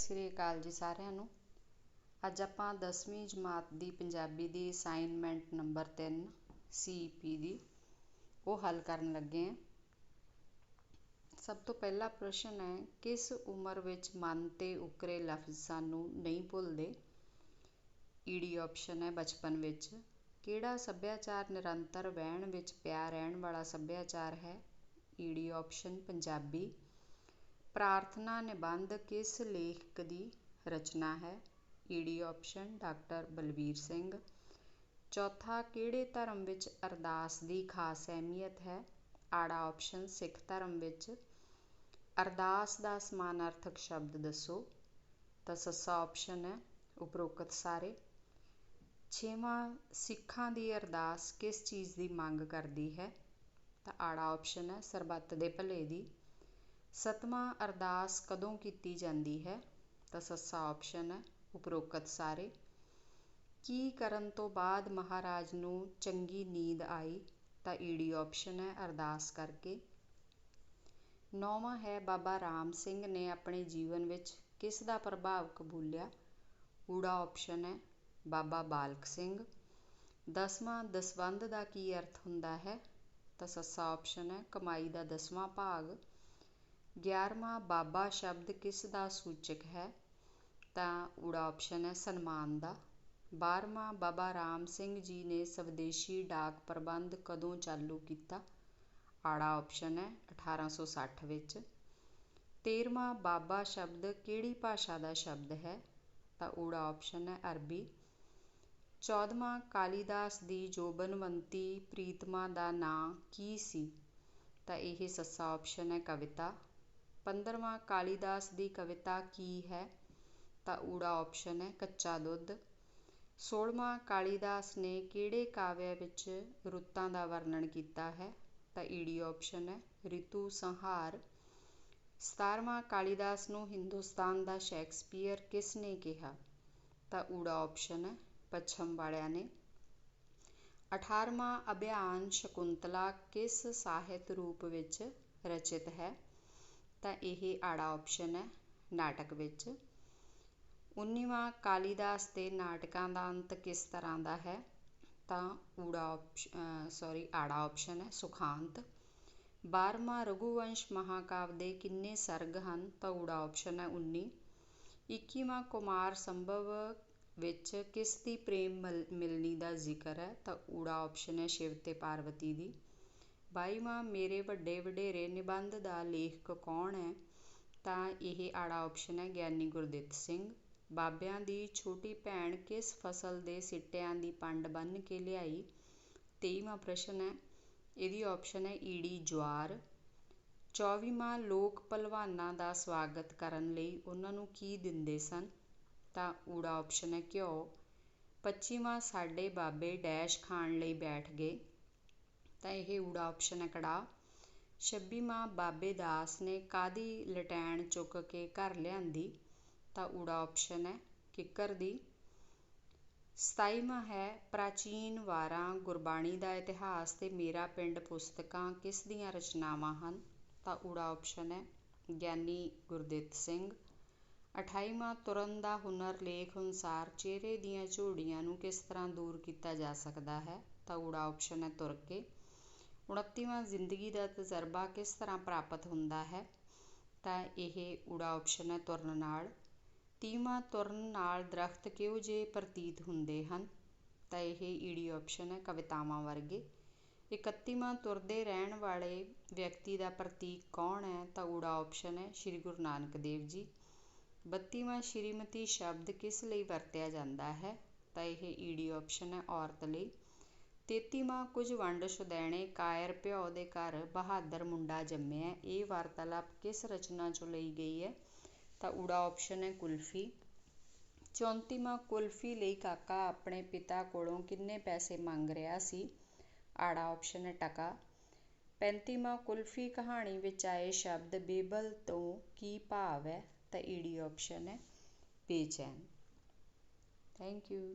ਸਤਿ ਸ੍ਰੀ ਅਕਾਲ ਜੀ ਸਾਰਿਆਂ ਨੂੰ। ਅੱਜ ਆਪਾਂ 10ਵੀਂ ਜਮਾਤ ਦੀ ਪੰਜਾਬੀ ਦੀ ਅਸਾਈਨਮੈਂਟ ਨੰਬਰ 3 ਸੀਪੀ ਦੀ, ਉਹ ਹੱਲ ਕਰਨ ਲੱਗੇ ਹਾਂ। ਸਭ ਤੋਂ ਪਹਿਲਾ ਪ੍ਰਸ਼ਨ ਹੈ, ਕਿਸ ਉਮਰ ਵਿੱਚ ਮਨ ਤੇ ਉਕਰੇ ਲਫ਼ਜ਼ ਸਾਨੂੰ ਨਹੀਂ ਭੁੱਲਦੇ? ਈਡੀ ਆਪਸ਼ਨ ਹੈ ਬਚਪਨ ਵਿੱਚ। ਕਿਹੜਾ ਸੱਭਿਆਚਾਰ ਨਿਰੰਤਰ ਵਹਿਣ ਵਿੱਚ ਪਿਆ ਰਹਿਣ ਵਾਲਾ ਸੱਭਿਆਚਾਰ ਹੈ? ਈਡੀ ਆਪਸ਼ਨ ਪੰਜਾਬੀ। ਪ੍ਰਾਰਥਨਾ ਨਿਬੰਧ ਕਿਸ ਲੇਖਕ ਦੀ ਰਚਨਾ ਹੈ? ਈਡੀ ਆਪਸ਼ਨ ਡਾਕਟਰ ਬਲਬੀਰ ਸਿੰਘ। ਚੌਥਾ, ਕਿਹੜੇ ਧਰਮ ਵਿੱਚ ਅਰਦਾਸ ਦੀ ਖਾਸ ਅਹਿਮੀਅਤ ਹੈ? ਆੜਾ ਆਪਸ਼ਨ, ਸਿੱਖ ਧਰਮ ਵਿੱਚ। ਅਰਦਾਸ ਦਾ ਸਮਾਨਾਰਥਕ ਸ਼ਬਦ ਦੱਸੋ। ਤਾਂ ਸੱਸਾ ਆਪਸ਼ਨ ਹੈ, ਉਪਰੋਕਤ ਸਾਰੇ। ਛੇਵਾਂ, ਸਿੱਖਾਂ ਦੀ ਅਰਦਾਸ ਕਿਸ ਚੀਜ਼ ਦੀ ਮੰਗ ਕਰਦੀ ਹੈ? ਤਾਂ ਆੜਾ ਆਪਸ਼ਨ ਹੈ, ਸਰਬੱਤ ਦੇ ਭਲੇ ਦੀ। ਸੱਤਵਾਂ ਅਰਦਾਸ ਕਦੋਂ ਕੀਤੀ ਜਾਂਦੀ ਹੈ? ਤਾਂ ਸੱਸਾ ਆਪਸ਼ਨ ਹੈ, ਉਪਰੋਕਤ ਸਾਰੇ। ਕੀ ਕਰਨ ਤੋਂ ਬਾਅਦ ਮਹਾਰਾਜ ਨੂੰ ਚੰਗੀ ਨੀਂਦ ਆਈ? ਤਾਂ ਈੜੀ ਆਪਸ਼ਨ ਹੈ, ਅਰਦਾਸ ਕਰਕੇ। ਨੌਵਾਂ ਹੈ, ਬਾਬਾ ਰਾਮ ਸਿੰਘ ਨੇ ਆਪਣੇ ਜੀਵਨ ਵਿੱਚ ਕਿਸ ਦਾ ਪ੍ਰਭਾਵ ਕਬੂਲਿਆ? ਊੜਾ ਆਪਸ਼ਨ ਹੈ, ਬਾਬਾ ਬਾਲਕ ਸਿੰਘ। ਦਸਵਾਂ, ਦਸਵੰਧ ਦਾ ਕੀ ਅਰਥ ਹੁੰਦਾ ਹੈ? ਤਾਂ ਸੱਸਾ ਆਪਸ਼ਨ ਹੈ, ਕਮਾਈ ਦਾ ਦਸਵਾਂ ਭਾਗ। ਗਿਆਰਵਾਂ ਬਾਬਾ ਸ਼ਬਦ ਕਿਸ ਦਾ ਸੂਚਕ ਹੈ? ਤਾਂ ਊੜਾ ਆਪਸ਼ਨ ਹੈ ਸਨਮਾਨ ਦਾ। ਬਾਰ੍ਹਵਾਂ ਬਾਬਾ ਰਾਮ ਸਿੰਘ ਜੀ ਨੇ ਸਵਦੇਸ਼ੀ ਡਾਕ ਪ੍ਰਬੰਧ ਕਦੋਂ ਚਾਲੂ ਕੀਤਾ? ਆੜਾ ਆਪਸ਼ਨ ਹੈ 1860 ਵਿੱਚ। ਤੇਰ੍ਹਵਾਂ ਬਾਬਾ ਸ਼ਬਦ ਕਿਹੜੀ ਭਾਸ਼ਾ ਦਾ ਸ਼ਬਦ ਹੈ? ਤਾਂ ਊੜਾ ਆਪਸ਼ਨ ਹੈ ਅਰਬੀ। ਚੌਦਵਾਂ ਕਾਲੀਦਾਸ ਦੀ ਜੋਬਨਵੰਤੀ ਪ੍ਰੀਤਮਾ ਦਾ ਨਾਂ ਕੀ ਸੀ? ਤਾਂ ਇਹ ਸੱਸਾ ਆਪਸ਼ਨ ਹੈ ਕਵਿਤਾ। ਪੰਦਰਵਾਂ ਕਾਲੀਦਾਸ ਦੀ ਕਵਿਤਾ ਕੀ ਹੈ? ਤਾਂ ਊੜਾ ਆਪਸ਼ਨ ਹੈ, ਕੱਚਾ ਦੁੱਧ। ਸੋਲ੍ਹਵਾਂ ਕਾਲੀਦਾਸ ਨੇ ਕਿਹੜੇ ਕਾਵਿ ਵਿੱਚ ਰੁੱਤਾਂ ਦਾ ਵਰਣਨ ਕੀਤਾ ਹੈ? ਤਾਂ ਈੜੀ ਆਪਸ਼ਨ ਹੈ, ਰਿਤੂ ਸੰਹਾਰ। ਸਤਾਰਵਾਂ ਕਾਲੀਦਾਸ ਨੂੰ ਹਿੰਦੁਸਤਾਨ ਦਾ ਸ਼ੇਕਸਪੀਅਰ ਕਿਸ ਨੇ ਕਿਹਾ? ਤਾਂ ਊੜਾ ਆਪਸ਼ਨ ਹੈ, ਪੱਛਮ ਵਾਲਿਆਂ ਨੇ। ਅਠਾਰਵਾਂ ਅਭਿਆਨ ਸ਼ਕੁੰਤਲਾ ਕਿਸ ਸਾਹਿਤ ਰੂਪ ਵਿੱਚ ਰਚਿਤ ਹੈ? ਤਾਂ ਇਹ ਆੜਾ ਆਪਸ਼ਨ ਹੈ ਨਾਟਕ ਵਿੱਚ। ਉੱਨੀਵਾਂ ਕਾਲੀਦਾਸ ਦੇ ਨਾਟਕਾਂ ਦਾ ਅੰਤ ਕਿਸ ਤਰ੍ਹਾਂ ਦਾ ਹੈ? ਤਾਂ ਊੜਾ ਆਪਸ਼ਨ ਸੋਰੀ ਆੜਾ ਆਪਸ਼ਨ ਹੈ ਸੁਖਾਂਤ। ਬਾਰ੍ਹਵਾਂ ਰਘੂਵੰਸ਼ ਮਹਾਕਾਵ ਦੇ ਕਿੰਨੇ ਸਰਗ ਹਨ? ਤਾਂ ਊੜਾ ਆਪਸ਼ਨ ਹੈ 19 ਇੱਕੀਵਾਂ ਕੁਮਾਰ ਸੰਭਵ ਵਿੱਚ ਕਿਸ ਦੀ ਪ੍ਰੇਮ ਮਲ, ਮਿਲਣੀ ਦਾ ਜ਼ਿਕਰ ਹੈ? ਤਾਂ ਊੜਾ ਆਪਸ਼ਨ ਹੈ ਸ਼ਿਵ ਅਤੇ ਪਾਰਵਤੀ ਦੀ। ਬਾਈਵਾਂ ਮੇਰੇ ਵੱਡੇ ਵਡੇਰੇ ਨਿਬੰਧ ਦਾ ਲੇਖਕ ਕੌਣ ਹੈ? ਤਾਂ ਇਹ ਆੜਾ ਆਪਸ਼ਨ ਹੈ ਗਿਆਨੀ ਗੁਰਦਿੱਤ ਸਿੰਘ। ਬਾਬਿਆਂ ਦੀ ਛੋਟੀ ਭੈਣ ਕਿਸ ਫਸਲ ਦੇ ਸਿੱਟਿਆਂ ਦੀ ਪੰਡ ਬੰਨ੍ਹ ਕੇ ਲਿਆਈ? ਤੇਈਵਾਂ ਪ੍ਰਸ਼ਨ ਹੈ। ਇਹਦੀ ਆਪਸ਼ਨ ਹੈ ਈੜੀ ਜਵਾਰ ਚੌਵੀਵਾਂ ਲੋਕ ਭਲਵਾਨਾਂ ਦਾ ਸਵਾਗਤ ਕਰਨ ਲਈ ਉਹਨਾਂ ਨੂੰ ਕੀ ਦਿੰਦੇ ਸਨ? ਤਾਂ ਊੜਾ ਆਪਸ਼ਨ ਹੈ ਘਿਓ। ਪੱਚੀਵਾਂ ਸਾਡੇ ਬਾਬੇ ਡੈਸ਼ ਖਾਣ ਲਈ ਬੈਠ ਗਏ। ਤਾਂ ਇਹ ਊੜਾ ਆਪਸ਼ਨ ਹੈ ਕੜਾਹ ਛੱਬੀਵਾਂ ਬਾਬੇ ਦਾਸ ਨੇ ਕਾਹਦੀ ਲਟੈਣ ਚੁੱਕ ਕੇ ਘਰ ਲਿਆਂਦੀ? ਤਾਂ ਊੜਾ ਆਪਸ਼ਨ ਹੈ ਕਿੱਕਰ ਦੀ। ਸਤਾਈਵਾਂ ਹੈ ਪ੍ਰਾਚੀਨ ਵਾਰਾਂ ਗੁਰਬਾਣੀ ਦਾ ਇਤਿਹਾਸ ਤੇ ਮੇਰਾ ਪਿੰਡ ਪੁਸਤਕਾਂ ਕਿਸ ਦੀਆਂ ਰਚਨਾਵਾਂ ਹਨ? ਤਾਂ ਊੜਾ ਆਪਸ਼ਨ ਹੈ ਗਿਆਨੀ ਗੁਰਦਿੱਤ ਸਿੰਘ। ਅਠਾਈਵਾਂ ਤੁਰਨ ਦਾ ਹੁਨਰ ਲੇਖ ਅਨੁਸਾਰ ਚਿਹਰੇ ਦੀਆਂ ਝੋੜੀਆਂ ਨੂੰ ਕਿਸ ਤਰ੍ਹਾਂ ਦੂਰ ਕੀਤਾ ਜਾ ਸਕਦਾ ਹੈ? ਤਾਂ ਊੜਾ ਆਪਸ਼ਨ ਹੈ ਤੁਰ ਕੇ। ਉਣੱਤੀਵਾਂ ਜ਼ਿੰਦਗੀ ਦਾ ਤਜਰਬਾ ਕਿਸ ਤਰ੍ਹਾਂ ਪ੍ਰਾਪਤ ਹੁੰਦਾ ਹੈ? ਤਾਂ ਇਹ ਊੜਾ ਆਪਸ਼ਨ ਹੈ ਤੁਰਨ ਨਾਲ। ਤੀਹਵਾਂ ਤੁਰਨ ਨਾਲ ਦਰਖਤ ਕਿਹੋ ਜਿਹੇ ਪ੍ਰਤੀਤ ਹੁੰਦੇ ਹਨ? ਤਾਂ ਇਹ ਈੜੀ ਆਪਸ਼ਨ ਹੈ ਕਵਿਤਾਵਾਂ ਵਰਗੇ। ਇਕੱਤੀਵਾਂ ਤੁਰਦੇ ਰਹਿਣ ਵਾਲੇ ਵਿਅਕਤੀ ਦਾ ਪ੍ਰਤੀਕ ਕੌਣ ਹੈ? ਤਾਂ ਊੜਾ ਆਪਸ਼ਨ ਹੈ ਸ਼੍ਰੀ ਗੁਰੂ ਨਾਨਕ ਦੇਵ ਜੀ। ਬੱਤੀਵਾਂ ਸ਼੍ਰੀਮਤੀ ਸ਼ਬਦ ਕਿਸ ਲਈ ਵਰਤਿਆ ਜਾਂਦਾ ਹੈ? ਤਾਂ ਇਹ ਈਡੀ ਆਪਸ਼ਨ ਹੈ ਔਰਤ ਲਈ। ਤੇਤੀਵਾਂ ਕੁਝ ਵੰਡ ਸੁਦੈਣੇ ਕਾਇਰ ਭਿਓ ਦੇ ਘਰ ਬਹਾਦਰ ਮੁੰਡਾ ਜੰਮਿਆ। ਇਹ ਵਾਰਤਾਲਾਪ ਕਿਸ ਰਚਨਾ ਚੋਂ ਲਈ ਗਈ ਹੈ? ਤਾਂ ਊੜਾ ਆਪਸ਼ਨ ਹੈ ਕੁਲਫੀ। ਚੌਂਤੀਵਾਂ, ਕੁਲਫੀ ਲਈ ਕਾਕਾ ਆਪਣੇ ਪਿਤਾ ਕੋਲੋਂ ਕਿੰਨੇ ਪੈਸੇ ਮੰਗ ਰਿਹਾ ਸੀ? ਆੜਾ ਆਪਸ਼ਨ ਹੈ ਟਕਾ। ਪੈਂਤੀਵਾਂ, ਕੁਲਫੀ ਕਹਾਣੀ ਵਿੱਚ ਆਏ ਸ਼ਬਦ ਬੇਬਲ ਤੋਂ ਕੀ ਭਾਵ ਹੈ? ਤਾਂ ਈਡੀ ਆਪਸ਼ਨ ਹੈ ਬੇਚੈਨ। Thank you